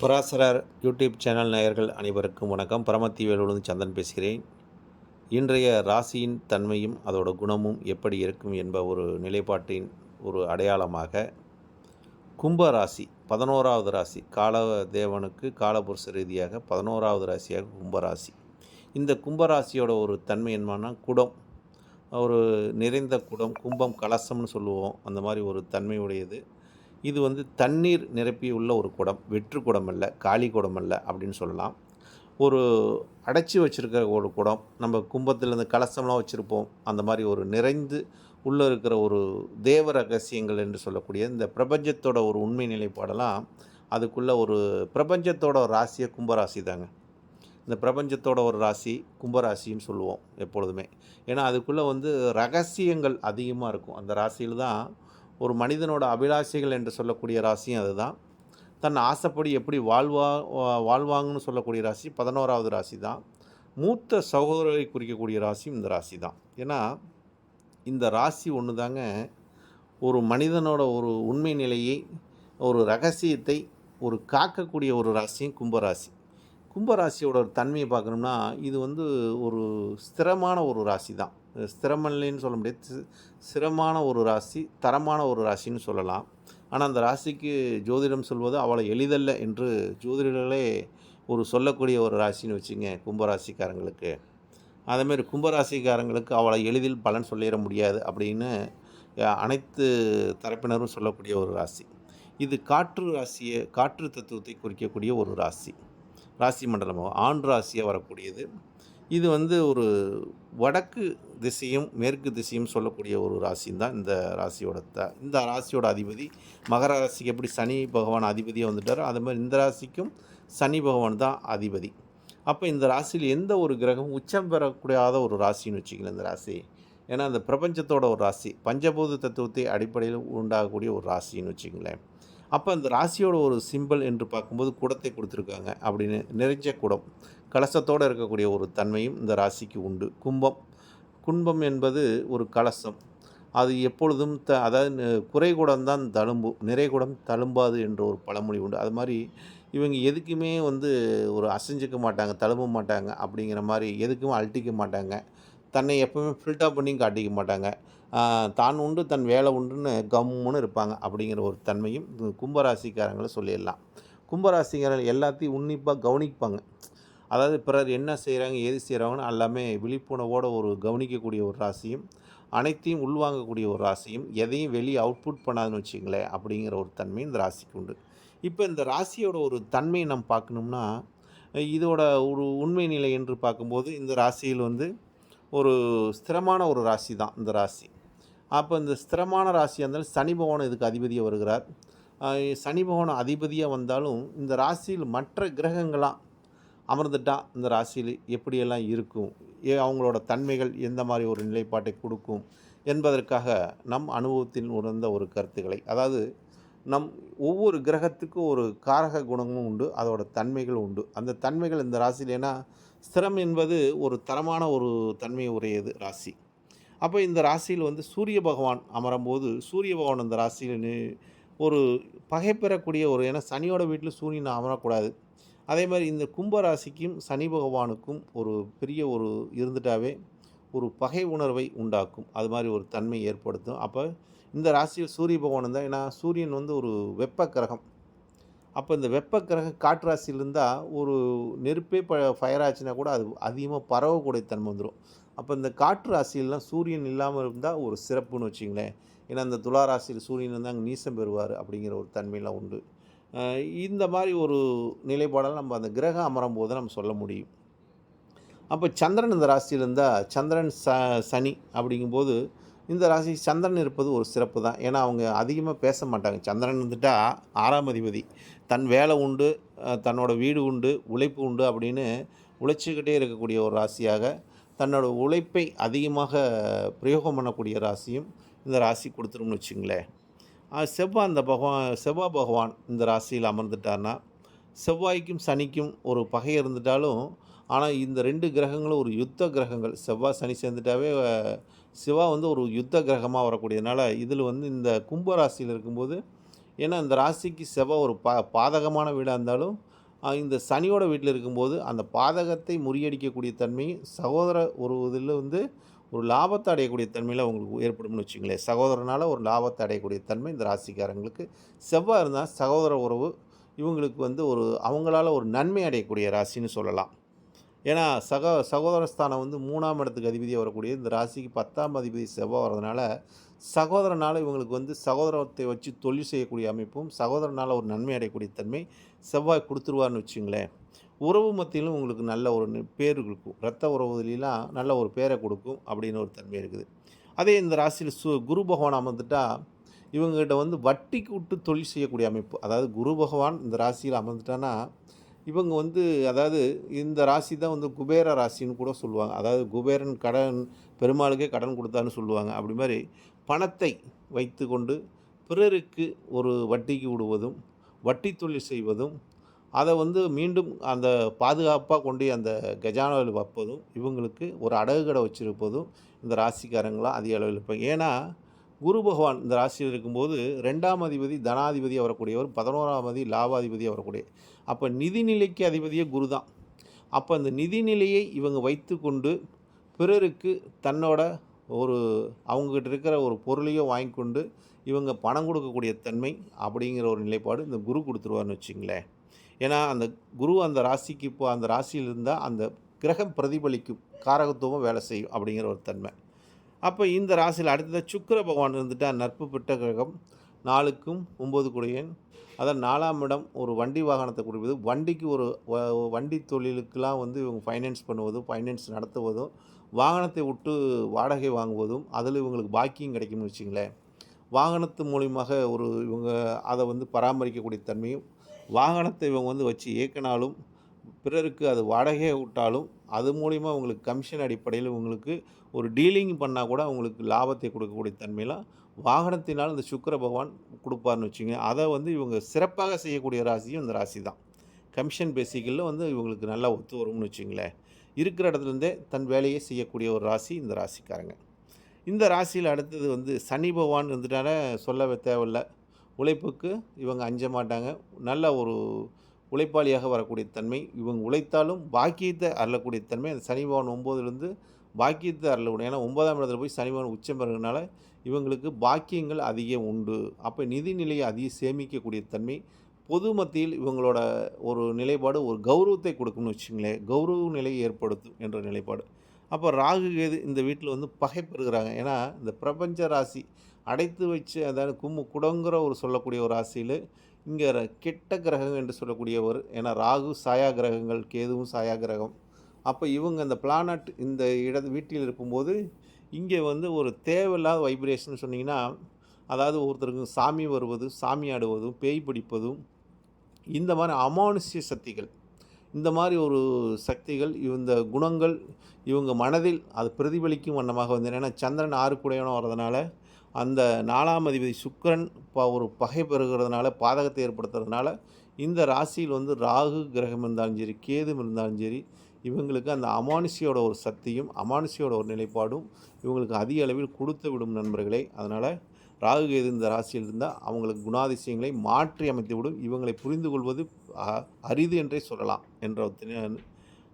பராசரர் YouTube channel நேயர்கள் அனைவருக்கும் வணக்கம். பரமத்தீவிலிருந்து சந்தன் பேசுகிறேன். இன்றைய ராசியின் தன்மையும் அதோட குணமும் எப்படி இருக்கும் என்ப ஒரு நிலைப்பாட்டின் ஒரு அடையாளமாக கும்ப ராசி பதினோராவது ராசி கால தேவனுக்கு காலபுருஷ ரீதியாக பதினோராவது ராசியாக கும்பராசி இந்த கும்பராசியோட ஒரு தன்மை என்னன்னா குடம். ஒரு நிறைந்த குடம் கும்பம் கலசம்னு சொல்லுவோம். அந்த மாதிரி ஒரு தன்மையுடையது. இது வந்து தண்ணீர் நிரப்பி உள்ள ஒரு குடம் வெற்று குடம் அல்ல காலி குடம் அல்ல அப்படின்னு சொல்லலாம். ஒரு அடைச்சி வச்சுருக்கிற ஒரு குடம் நம்ம கும்பத்தில் இந்த கலசம்லாம் வச்சுருப்போம். அந்த மாதிரி ஒரு நிறைந்து உள்ளே இருக்கிற ஒரு தேவ ரகசியங்கள் என்று சொல்லக்கூடிய இந்த பிரபஞ்சத்தோட ஒரு உண்மை நிலைப்பாடெல்லாம் அதுக்குள்ளே ஒரு பிரபஞ்சத்தோட ஒரு ராசியை கும்பராசி தாங்க. இந்த பிரபஞ்சத்தோட ஒரு ராசி கும்பராசின்னு சொல்லுவோம் எப்பொழுதுமே. ஏன்னா அதுக்குள்ளே வந்து ரகசியங்கள் அதிகமாக இருக்கும். அந்த ராசியில் தான் ஒரு மனிதனோட அபிலாஷைகள் என்று சொல்லக்கூடிய ராசியும் அதுதான். தன் ஆசைப்படி எப்படி வாழ்வா வா- வாழ்வாங்கன்னு சொல்லக்கூடிய ராசி பதினோராவது ராசி தான். மூத்த சகோதரரை குறிக்கக்கூடிய ராசியும் இந்த ராசி தான். ஏன்னா இந்த ராசி ஒன்று தாங்க ஒரு மனிதனோட ஒரு உண்மை நிலையை ஒரு ரகசியத்தை ஒரு காக்கக்கூடிய ஒரு ராசியும் கும்பராசி. கும்பராசியோட ஒரு தன்மையை பார்க்கணும்னா இது வந்து ஒரு ஸ்திரமான ஒரு ராசி தான். ஸ்திரமல்லின்னு சொல்ல முடியாது. சிரமான ஸ்திரமான ஒரு ராசி தரமான ஒரு ராசின்னு சொல்லலாம். ஆனால் அந்த ராசிக்கு ஜோதிடம் சொல்வது அவ்வளோ எளிதல்ல என்று ஜோதிடர்களே ஒரு சொல்லக்கூடிய ஒரு ராசின்னு வச்சுங்க கும்பராசிக்காரங்களுக்கு. அதேமாரி கும்பராசிக்காரங்களுக்கு அவ்வளோ எளிதில் பலன் சொல்லிட முடியாது அப்படின்னு அனைத்து தரப்பினரும் சொல்லக்கூடிய ஒரு ராசி. இது காற்று ராசியை காற்று தத்துவத்தை குறிக்கக்கூடிய ஒரு ராசி. ராசி மண்டலமாக ஆண் ராசியாக வரக்கூடியது. இது வந்து ஒரு வடக்கு திசையும் மேற்கு திசையும் சொல்லக்கூடிய ஒரு ராசியும் தான் இந்த ராசியோட த இந்த ராசியோட அதிபதி. மகர ராசிக்கு எப்படி சனி பகவான் அதிபதியாக வந்துட்டாரோ அது மாதிரி இந்த ராசிக்கும் சனி பகவான் தான் அதிபதி. அப்போ இந்த ராசியில் எந்த ஒரு கிரகம் உச்சம் பெறக்கூடாத ஒரு ராசின்னு வச்சுக்கலாம் இந்த ராசி. ஏன்னா அந்த பிரபஞ்சத்தோட ஒரு ராசி. பஞ்சபூத தத்துவத்தை அடிப்படையில் உண்டாகக்கூடிய ஒரு ராசின்னு வச்சுங்களேன் அப்போ அந்த ராசியோட ஒரு சிம்பல் என்று பார்க்கும்போது குடத்தை கொடுத்துருக்காங்க அப்படின்னு நிறைஞ்ச குடம். கலசத்தோடு இருக்கக்கூடிய ஒரு தன்மையும் இந்த ராசிக்கு உண்டு. கும்பம். கும்பம் என்பது ஒரு கலசம். அது எப்பொழுதும் த அதாவது குறைகுடம் தான் தழும்பு நிறைகுடம் தழும்பாது என்ற ஒரு பழமொழி உண்டு. அது மாதிரி இவங்க எதுக்குமே வந்து ஒரு அசைஞ்சிக்க மாட்டாங்க தழும்ப மாட்டாங்க அப்படிங்கிற மாதிரி எதுக்குமே அழட்டிக்க மாட்டாங்க. தன்னை எப்பவுமே ஃபில்டர் பண்ணி காட்டிக்க மாட்டாங்க. தான் உண்டு தன் வேலை உண்டுன்னு கம்முன்னு இருப்பாங்க அப்படிங்கிற ஒரு தன்மையும் கும்பராசிக்காரங்களை சொல்லிடலாம். கும்பராசிக்காரர்கள் எல்லாத்தையும் உன்னிப்பாக கவனிப்பாங்க. அதாவது பிறர் என்ன செய்கிறாங்க ஏது செய்கிறாங்கன்னு எல்லாமே விழிப்புணர்வோட ஒரு கவனிக்கக்கூடிய ஒரு ராசியும் அனைத்தையும் உள்வாங்கக்கூடிய ஒரு ராசியும் எதையும் வெளியே அவுட்புட் பண்ணாதுன்னு வச்சுங்களேன் அப்படிங்கிற ஒரு தன்மை இந்த ராசிக்கு உண்டு. இப்போ இந்த ராசியோட ஒரு தன்மையை நம்ம பார்க்கணும்னா இதோட ஒரு உண்மை நிலை என்று பார்க்கும்போது இந்த ராசியில் வந்து ஒரு ஸ்திரமான ஒரு ராசி தான் இந்த ராசி. அப்போ இந்த ஸ்திரமான ராசியாக இருந்தாலும் சனி பகவான் இதுக்கு அதிபதியாக வருகிறார். சனி பகவான் அதிபதியாக வந்தாலும் இந்த ராசியில் மற்ற கிரகங்களாம் அமர்ந்துட்டால் இந்த ராசியில் எப்படியெல்லாம் இருக்கும்? ஏ அவங்களோட தன்மைகள் எந்த மாதிரி ஒரு நிலைப்பாட்டை கொடுக்கும்? என்பதற்காக நம் அனுபவத்தில் உணர்ந்த ஒரு கருத்துக்களை அதாவது நம் ஒவ்வொரு கிரகத்துக்கும் ஒரு காரக குணமும் உண்டு அதோட தன்மைகளும் உண்டு. அந்த தன்மைகள் இந்த ராசியில் ஏன்னா ஸ்திரம் என்பது ஒரு தரமான ஒரு தன்மை உடையது ராசி. அப்போ இந்த ராசியில் வந்து சூரிய பகவான் அமரும்போது சூரிய பகவான் இந்த ராசியில் ஒரு பகை பெறக்கூடிய ஒரு ஏன்னா சனியோட வீட்டில் சூரியன் அமரக்கூடாது. அதே மாதிரி இந்த கும்பராசிக்கும் சனி பகவானுக்கும் ஒரு பெரிய ஒரு இருந்துட்டாவே ஒரு பகை உணர்வை உண்டாக்கும். அது மாதிரி ஒரு தன்மை ஏற்படுத்தும். அப்போ இந்த ராசியில் சூரிய பகவான் தான் ஏன்னா சூரியன் வந்து ஒரு வெப்ப கிரகம் அப்போ இந்த வெப்ப கிரகம் காற்று இருந்தால் ஒரு நெருப்பே ப ஃபயர் ஆச்சுன்னா கூட அது அதிகமாக பரவக்கூடிய தன்மை வந்துடும் அப்போ இந்த காற்று ராசியிலாம் சூரியன் இல்லாமல் இருந்தால் ஒரு சிறப்புன்னு வச்சிங்களேன். ஏன்னா இந்த துலா ராசியில் சூரியன் வந்து அங்கே நீசம் பெறுவார் அப்படிங்கிற ஒரு தன்மையெல்லாம் உண்டு. இந்த மாதிரி ஒரு நிலைப்பாடெல்லாம் நம்ம அந்த கிரகம் அமரும் போது நம்ம சொல்ல முடியும். அப்போ சந்திரன் இந்த ராசியில் இருந்தால் சந்திரன் ச சனி அப்படிங்கும்போது இந்த ராசி சந்திரன் இருப்பது ஒரு சிறப்பு தான். ஏன்னா அவங்க அதிகமாக பேச மாட்டாங்க. சந்திரன் வந்துட்டா ஆறாம் அதிபதி. தன் வேலை உண்டு தன்னோட வீடு உண்டு உழைப்பு உண்டு அப்படின்னு உழைச்சிக்கிட்டே இருக்கக்கூடிய ஒரு ராசியாக தன்னோட உழைப்பை அதிகமாக பிரயோகம் பண்ணக்கூடிய ராசியும் இந்த ராசி கொடுத்துரும்னு வச்சுங்களேன். செவ்வாய் அந்த பகவான் செவ்வாய் பகவான் இந்த ராசியில் அமர்ந்துட்டார்னா செவ்வாய்க்கும் சனிக்கும் ஒரு பகை இருந்துட்டாலும் ஆனால் இந்த ரெண்டு கிரகங்களும் ஒரு யுத்த கிரகங்கள். செவ்வாய் சனி சேர்ந்துட்டாவே சிவா வந்து ஒரு யுத்த கிரகமாக வரக்கூடியதுனால இதில் வந்து இந்த கும்ப ராசியில் இருக்கும்போது ஏன்னா இந்த ராசிக்கு செவ்வாய் ஒரு பா பாதகமான வீடாக இருந்தாலும் இந்த சனியோட வீட்டில் இருக்கும்போது அந்த பாதகத்தை முறியடிக்கக்கூடிய தன்மையும் சகோதர ஒரு இதில் வந்து ஒரு லாபத்தை அடையக்கூடிய தன்மையில் அவங்களுக்கு ஏற்படும்னு வச்சுங்களேன். சகோதரனால் ஒரு லாபத்தை அடையக்கூடிய தன்மை இந்த ராசிக்காரங்களுக்கு. செவ்வாய் இருந்தால் சகோதர உறவு இவங்களுக்கு வந்து ஒரு அவங்களால ஒரு நன்மை அடையக்கூடிய ராசின்னு சொல்லலாம். ஏன்னா சக சகோதரஸ்தானம் வந்து மூணாம் இடத்துக்கு அதிபதியாக வரக்கூடிய இந்த ராசிக்கு பத்தாம் அதிபதி செவ்வாய் வரதுனால சகோதரனால் இவங்களுக்கு வந்து சகோதரத்தை வச்சு தொழில் செய்யக்கூடிய அமைப்பும் சகோதரனால் ஒரு நன்மை அடையக்கூடிய தன்மை செவ்வாய் கொடுத்துருவார்னு வச்சுங்களேன். உறவு மத்தியிலும் உங்களுக்கு நல்ல ஒரு பேர் கொடுக்கும். ரத்த உறவுலாம் நல்ல ஒரு பேரை கொடுக்கும் அப்படின்னு ஒரு தன்மை இருக்குது. அதே இந்த ராசியில் சு குரு பகவான் அமர்ந்துட்டால் இவங்ககிட்ட வந்து வட்டிக்கு விட்டு தொழில் செய்யக்கூடிய அமைப்பு. அதாவது குரு பகவான் இந்த ராசியில் அமர்ந்துட்டான்னா இவங்க வந்து அதாவது இந்த ராசி தான் வந்து குபேர ராசின்னு கூட சொல்லுவாங்க. அதாவது குபேரன் கடன் பெருமாளுக்கே கடன் கொடுத்தான்னு சொல்லுவாங்க. அப்படி மாதிரி பணத்தை வைத்துக்கொண்டு பிறருக்கு ஒரு வட்டிக்கு விடுவதும் வட்டி தொழில் செய்வதும் அதை வந்து மீண்டும் அந்த பாதுகாப்பாக கொண்டு அந்த கஜானாவில் வைப்பதும் இவங்களுக்கு ஒரு அடகு கடை வச்சுருப்பதும் இந்த ராசிக்காரங்களாம் அதிக அளவில் இருப்பாங்க. ஏன்னா குரு பகவான் இந்த ராசியில் இருக்கும்போது ரெண்டாம் அதிபதி தனாதிபதி வரக்கூடியவர் பதினோராம் அதிபதி லாபாதிபதி வரக்கூடிய அப்போ நிதிநிலைக்கு அதிபதியே குரு தான். அப்போ அந்த நிதிநிலையை இவங்க வைத்துக்கொண்டு பிறருக்கு தன்னோட ஒரு அவங்ககிட்ட இருக்கிற ஒரு பொருளையோ வாங்கி கொண்டு இவங்க பணம் கொடுக்கக்கூடிய தன்மை அப்படிங்கிற ஒரு நிலைப்பாடு இந்த குரு கொடுத்துருவார்னு வச்சுங்களேன் ஏன்னா அந்த குரு அந்த ராசிக்கு இப்போ அந்த ராசியில் இருந்தால் அந்த கிரகம் பிரதிபலிக்கும் காரகத்துவம் வேலை செய்யும் அப்படிங்கிற ஒரு தன்மை. அப்போ இந்த ராசியில் அடுத்ததாக சுக்கிர பகவான் இருந்துட்டால் நட்பு பெற்ற கிரகம் நாலுக்கும் ஒம்பது குடையன். அதான் நாலாம் இடம் ஒரு வண்டி வாகனத்தை குறிப்பது வண்டிக்கு ஒரு வண்டி தொழிலுக்கெலாம் வந்து இவங்க ஃபைனான்ஸ் பண்ணுவதும் ஃபைனான்ஸ் நடத்துவதும் வாகனத்தை விட்டு வாடகை வாங்குவதும் அதில் இவங்களுக்கு பாக்கியம் கிடைக்கும்னு வச்சுங்களேன் வாகனத்து மூலியமாக ஒரு இவங்க அதை வந்து பராமரிக்கக்கூடிய தன்மையும் வாகனத்தை இவங்க வந்து வச்சு இயக்கினாலும் பிறருக்கு அது வாடகையை விட்டாலும் அது மூலிமா உங்களுக்கு கமிஷன் அடிப்படையில் உங்களுக்கு ஒரு டீலிங் பண்ணால் கூட உங்களுக்கு லாபத்தை கொடுக்கக்கூடிய தன்மையெல்லாம் வாகனத்தினால் இந்த சுக்கர பகவான் கொடுப்பார்னு வச்சுங்க அதை வந்து இவங்க சிறப்பாக செய்யக்கூடிய ராசியும் இந்த ராசி தான் கமிஷன் பேசிக்கலில் வந்து இவங்களுக்கு நல்லா ஒத்து வரும்னு வச்சுங்களேன் இருக்கிற இடத்துலேருந்தே தன் வேலையை செய்யக்கூடிய ஒரு ராசி இந்த ராசிக்காரங்க. இந்த ராசியில் அடுத்தது வந்து சனி பகவான் இருந்துட்டால சொல்லவே தேவையில்லை. உழைப்புக்கு இவங்க அஞ்ச மாட்டாங்க. நல்ல ஒரு உழைப்பாளியாக வரக்கூடிய தன்மை. இவங்க உழைத்தாலும் பாக்கியத்தை அருளக்கூடிய தன்மை. அந்த சனி பகவான் ஒம்போதுலேருந்து பாக்கியத்தை அருளக்கூடிய ஏன்னா ஒன்பதாம் இடத்துல போய் சனி பகவான் உச்சம் பெறதுனால இவங்களுக்கு பாக்கியங்கள் அதிகம் உண்டு. அப்போ நிதிநிலையை அதிகம் சேமிக்கக்கூடிய தன்மை. பொது மத்தியில் இவங்களோட ஒரு நிலைப்பாடு ஒரு கௌரவத்தை கொடுக்கும்னு வச்சுங்களேன். கௌரவ நிலையை ஏற்படுத்தும் என்ற நிலைப்பாடு. அப்போ ராகு கேது இந்த வீட்டில் வந்து பகை பெறுகிறாங்க ஏன்னா இந்த பிரபஞ்ச ராசி அடைத்து வச்சு அதாவது கும்மு குடங்கிற ஒரு சொல்லக்கூடிய ஒரு ராசியில் இங்கே கெட்ட கிரகம் என்று சொல்லக்கூடியவர். ஏன்னா ராகு சாயா கிரகங்கள் கேதுவும் சாயா கிரகம். அப்போ இவங்க இந்த பிளானட் இந்த இட வீட்டில் இருக்கும்போது இங்கே வந்து ஒரு தேவையில்லாத வைப்ரேஷன் சொன்னிங்கன்னா அதாவது ஒருத்தருக்கு சாமி வருவது சாமி ஆடுவதும் பேய் பிடிப்பதும் இந்த மாதிரி அமானுஷ்ய சக்திகள். இந்த மாதிரி ஒரு சக்திகள் இந்த குணங்கள் இவங்க மனதில் அது பிரதிபலிக்கும் வண்ணமாக வந்து ஏன்னா சந்திரன் ஆறு கூடையவனும் வர்றதுனால அந்த நாலாம் அதிபதி சுக்கரன் ப ஒரு பகை பெறுகிறதுனால பாதகத்தை ஏற்படுத்துறதுனால இந்த ராசியில் வந்து ராகு கிரகம் இருந்தாலும் சரி கேதும் இருந்தாலும் சரி இவங்களுக்கு அந்த அமானுஷியோட ஒரு சக்தியும் அமானுஷியோட ஒரு நிலைப்பாடும் இவங்களுக்கு அதிக அளவில் கொடுத்து விடும் நண்பர்களே. அதனால் ராகு கேது இந்த ராசியில் இருந்தால் அவங்களுக்கு குணாதிசயங்களை மாற்றி அமைத்து விடும் இவங்களை புரிந்து கொள்வது அ- அரிது என்றே சொல்லலாம் என்ற ஒரு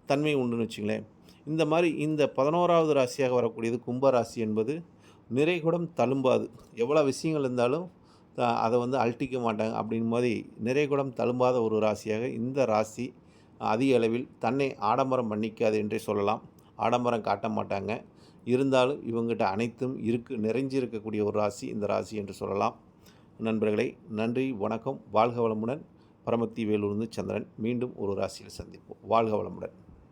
தன்மை உண்டுன்னு வச்சுங்களேன். இந்த மாதிரி இந்த பதினோராவது ராசியாக வரக்கூடியது கும்ப ராசி என்பது நிறைகுடம் தழும்பாது. எவ்வளோ விஷயங்கள் இருந்தாலும் அதை வந்து அழட்டிக்க மாட்டாங்க அப்படின் மாதிரி நிறைகுடம் தழும்பாத ஒரு ராசியாக இந்த ராசி அதிக அளவில் தன்னை ஆடம்பரம் பண்ணிக்காது என்றே சொல்லலாம். ஆடம்பரம் காட்ட மாட்டாங்க. இருந்தாலும் இவங்ககிட்ட அனைத்தும் இருக்கு நிறைஞ்சு இருக்கக்கூடிய ஒரு ராசி இந்த ராசி என்று சொல்லலாம். நண்பர்களே நன்றி வணக்கம். வாழ்க வளமுடன். பரமத்தி வேலூர்ந்து சந்திரன். மீண்டும் ஒரு ராசியில் சந்திப்போம். வாழ்க வளமுடன்.